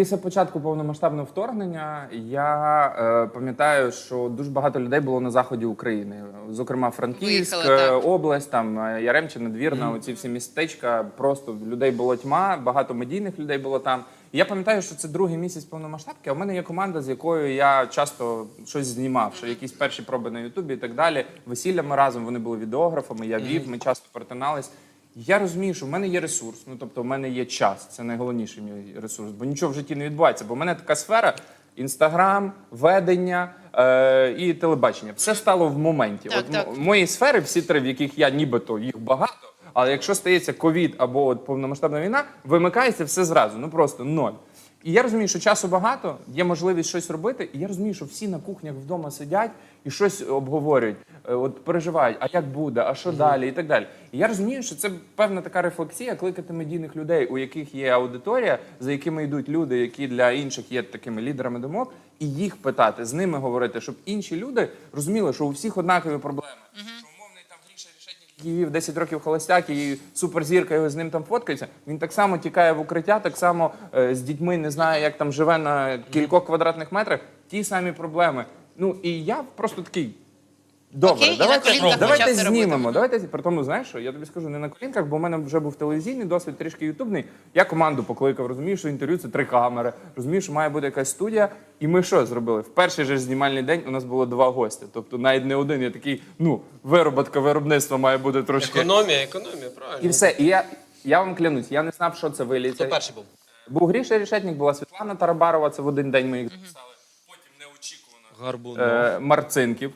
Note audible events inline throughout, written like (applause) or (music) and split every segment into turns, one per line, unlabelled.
Після початку повномасштабного вторгнення я е, пам'ятаю, що дуже багато людей було на заході України, зокрема Франківськ,
Виїхали,
е, область, там е, Яремче, Надвірна, оці всі містечка. Просто людей було тьма, багато медійних людей було там. І я пам'ятаю, що це другий місяць повномасштабки. А в мене є команда, з якою я часто щось знімав, що якісь перші проби на Ютубі і так далі. Весілля ми разом вони були відеографами. Я вів, ми часто перетинались. Я розумію, що в мене є ресурс, ну тобто в мене є час. Це найголовніший мій ресурс, бо нічого в житті не відбувається. Бо в мене така сфера: інстаграм, ведення е, і телебачення. Все стало в моменті.
Так,
От
так.
мої сфери, всі три, в яких я нібито їх багато. Але якщо стається ковід або от повномасштабна війна, вимикається все зразу. Ну просто ноль. І я розумію, що часу багато, є можливість щось робити, і я розумію, що всі на кухнях вдома сидять і щось обговорюють, е, от переживають, а як буде, а що далі, і так далі. І я розумію, що це певна така рефлексія кликати медійних людей, у яких є аудиторія, за якими йдуть люди, які для інших є такими лідерами думок, і їх питати, з ними говорити, щоб інші люди розуміли, що у всіх однакові проблеми. Що умовний там Гріша Вів 10 років холостяк і суперзірка його з ним там фоткається. Він так само тікає в укриття, так само е, з дітьми не знає, як там живе на кількох квадратних метрах. Ті самі проблеми. Ну і я просто такий. Добре,
Окей, і на
давайте,
колінках
давайте
почав це
знімемо. Давайте при тому, знаєш, що я тобі скажу не на колінках, бо в мене вже був телевізійний досвід, трішки ютубний. Я команду покликав, розумію, що інтерв'ю це три камери, розумію, що має бути якась студія. І ми що зробили? В перший же ж знімальний день у нас було два гості. Тобто навіть не один. Я такий, ну, вироботка виробництва має бути трошки.
Економія, економія, правильно.
І все. І я, я вам клянусь, я не знав, що це виліться.
Хто перший був?
Був Гріша Решетник, була Світлана Тарабарова, це в один день ми їх записали. Потім неочікувано.
Гарбун.
Е, Марцинків,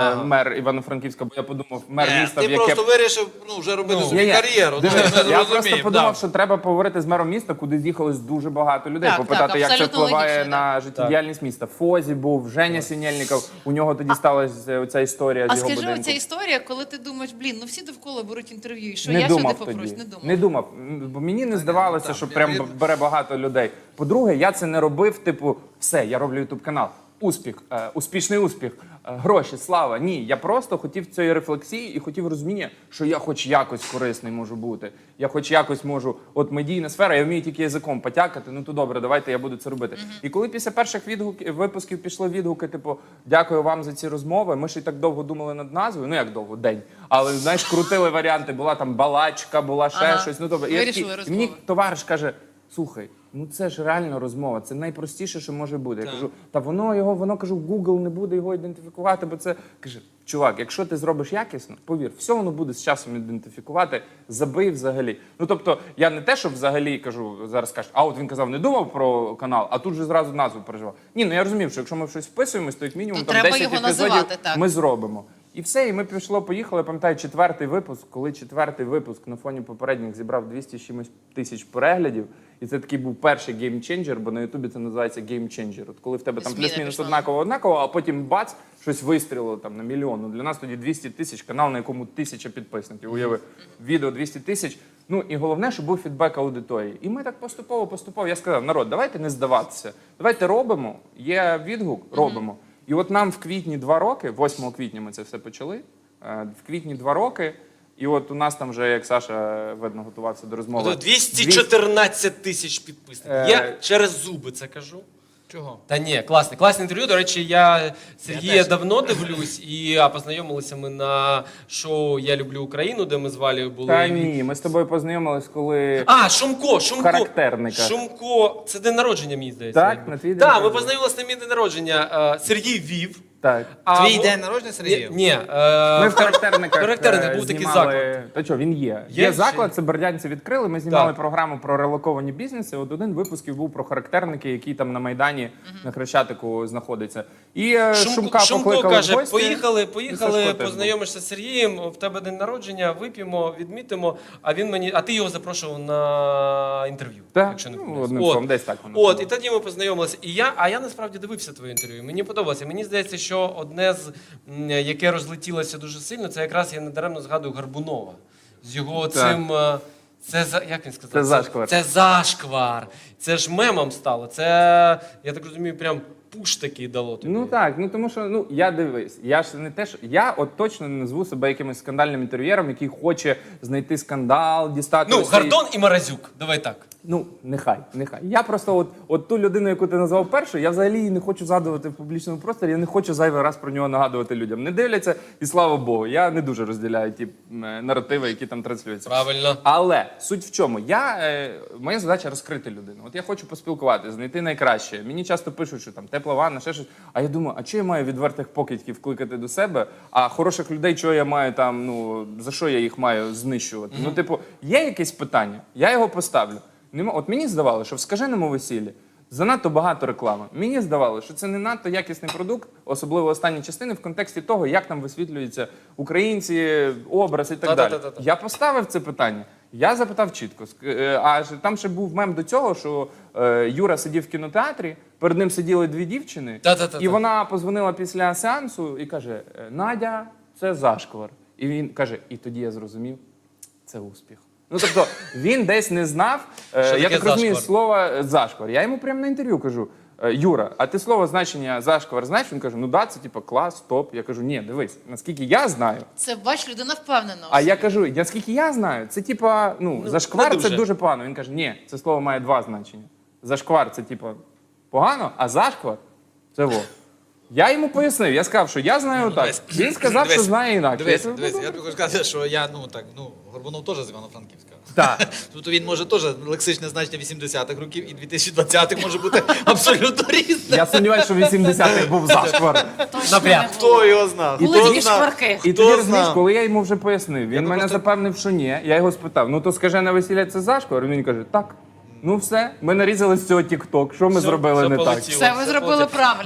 е, мер Івано-Франківська, бо я подумав, мер міста, в яке
просто вирішив ну, вже робити собі
Ні-ні,
кар'єру.
дивись,
Ну,
я просто подумав,
да.
що треба поговорити з мером міста, куди з'їхалось дуже багато людей,
Так,
попитати,
так,
як це впливає
логічно,
на життєдіяльність міста. Фозі був, Женя Сінєльніков, у нього тоді сталася ця історія
А
з його
скажи,
будинку.
оця історія, коли ти думаєш, блін, ну всі довкола беруть інтерв'ю, і що
не
я сюди
тоді.
не думав.
Не думав. Бо мені не здавалося, що прям бере багато людей. По-друге, я це не робив, типу, все, я роблю ютуб канал. Успіх, е, успішний успіх, е, гроші, слава. Ні, я просто хотів цієї рефлексії і хотів розуміння, що я хоч якось корисний можу бути. Я хоч якось можу, от медійна сфера, я вмію тільки язиком потякати. Ну то добре, давайте я буду це робити. І коли після перших відгуків випусків пішли відгуки, типу, дякую вам за ці розмови. Ми ж і так довго думали над назвою. Ну як довго, день. Але знаєш, крутили варіанти. Була там балачка, була ще
Ага.
щось. Ну добре. І
Вирішили
такий- і мені товариш каже: слухай, ну це ж реально розмова, це найпростіше, що може бути. Я кажу, та воно його, воно кажу, Google не буде його ідентифікувати, бо це каже, чувак, якщо ти зробиш якісно, повір, все воно буде з часом ідентифікувати, забий взагалі. Ну тобто, я не те, що взагалі кажу, зараз кажуть, а от він казав, не думав про канал, а тут же зразу назву переживав. Ні, ну я розумів, що якщо ми в щось вписуємось, то як мінімум
То
там
треба
10
його
епізодів
називати, так.
ми зробимо. І все, і ми пішло, поїхали. Пам'ятаю, четвертий випуск, коли четвертий випуск на фоні попередніх зібрав 200 чимось тисяч переглядів. І це такий був перший геймченджер, бо на Ютубі це називається геймченджер. От коли в тебе там
Зміни
плюс-мінус
пішла.
однаково однаково, а потім бац, щось вистрілило там на мільйон. Ну, для нас тоді 200 тисяч, канал, на якому тисяча підписників. Уяви, відео 200 тисяч. Ну і головне, щоб був фідбек аудиторії. І ми так поступово, поступово. Я сказав, народ, давайте не здаватися. Давайте робимо. Є відгук, робимо. І от нам в квітні два роки, 8 квітня ми це все почали. е, В квітні два роки. І от у нас там вже, як Саша видно, готувався до розмови.
214 тисяч підписників.
Е,
Я через зуби це кажу.
Чого?
Та ні, класне, класне інтерв'ю. До речі, я Сергія давно дивлюсь, і а, познайомилися ми на шоу Я люблю Україну, де ми з Валею були.
Та ні, ми з тобою познайомились, коли.
А, Шумко, Шумко.
Характерника.
Шумко, це день народження, мені здається.
Так, на твій день
Так, ми
народження.
познайомилися на мій день народження. Е, Сергій вів.
Так.
А
Твій
во-
день народження, Сергію?
Ні, ні, е,
Ми в характерниках. (laughs)
характерник
е,
був такий
знімали-
заклад.
Та що, він є.
Є
Є,
чи-
заклад, це бердянці відкрили. Ми знімали
Так.
програму про релоковані бізнеси. От один випусків був про характерники, які там на Майдані на Хрещатику знаходяться. І е, Шумка покликали
каже,
гості.
поїхали,
І
поїхали,
Сашко теж
познайомишся з Сергієм, в тебе день народження, вип'ємо, відмітимо, а він мені, а ти його запрошував на інтерв'ю.
Так,
якщо не
ну,
помиляюсь.
одним словом, десь так воно
От,
було.
і тоді ми познайомилися. І я, а я насправді дивився твоє інтерв'ю. Мені подобалося. Мені здається, що одне з яке розлетілося дуже сильно, це якраз я недаремно згадую Гарбунова. З його
Так.
цим. е, Це за як він сказав?
Це зашквар.
Це зашквар. Це ж мемом стало. Це, я так розумію, прям пуш такий дало тобі.
Ну так, ну тому що ну я дивись, я ж не те, що я от точно не назву себе якимось скандальним інтерв'єром, який хоче знайти скандал, дістати.
Ну,
ось
Гордон і Маразюк. Давай так.
Ну, нехай, нехай. Я просто от, от ту людину, яку ти назвав першою, я взагалі її не хочу згадувати в публічному просторі, я не хочу зайвий раз про нього нагадувати людям. Не дивляться, і слава Богу, я не дуже розділяю ті м, е, наративи, які там транслюються.
Правильно.
Але суть в чому? Я, е, моя задача розкрити людину. От я хочу поспілкуватися, знайти найкраще. Мені часто пишуть, що там тепла ванна, ще щось. А я думаю, а чого я маю відвертих покидьків кликати до себе? А хороших людей, чого я маю там, ну за що я їх маю знищувати? Ну, типу, є якесь питання, я його поставлю. Нема, от мені здавалося, що в скаженому весіллі занадто багато реклами. Мені здавалося, що це не надто якісний продукт, особливо останні частини, в контексті того, як там висвітлюються українці, образ і так далі.
Та-та-та-та.
Я поставив це питання. Я запитав чітко. ск- е, А ж там ще був мем до цього, що е, Юра сидів в кінотеатрі, перед ним сиділи дві дівчини,
Та-та-та-та.
і вона позвонила після сеансу і каже: «Е, Надя, це зашквар. І він каже: і тоді я зрозумів, це успіх. Ну тобто він десь не знав. е,
Що
я
таке
так розумію
зашквар?
слово е, зашквар. Я йому прямо на інтерв'ю кажу. «Е, Юра, а ти слово значення зашквар знаєш? Він каже: ну да, це типу клас, топ. Я кажу, ні, дивись, наскільки я знаю,
Це бач, людина впевнена.
а я кажу, наскільки я знаю, це типа, ну, зашквар
не
це
дуже.
дуже погано. Він каже, ні, це слово має два значення. Зашквар це типа погано, а зашквар це во. Я йому пояснив, я сказав, що я знаю так.
дивись.
Він сказав, що
Дивись,
знає інакше.
Дивись,
Я кажу,
дивись,
«Ну,
я тобі хочу сказати, що я, ну так, ну, Горбунов теж з Івано-Франківська.
Так. (laughs)
Тобто він може теж лексичне значення 80-х років і 2020-х може бути абсолютно різне.
Я сумніваюся, що в 80-х був зашквар.
Точно не
Хто
було.
його знав?
Були
Хто знав?
шкварки.
І
Хто
тоді розумієш,
знав?
коли я йому вже пояснив, він мене
просто-
запевнив, що ні. Я його спитав: ну то скажи на весілля це зашквар? Він каже, так. Ну все, ми нарізали з цього тік-ток. Що ми
Все,
зробили
все
не так?
полетіло.
Все ви зробили правильно.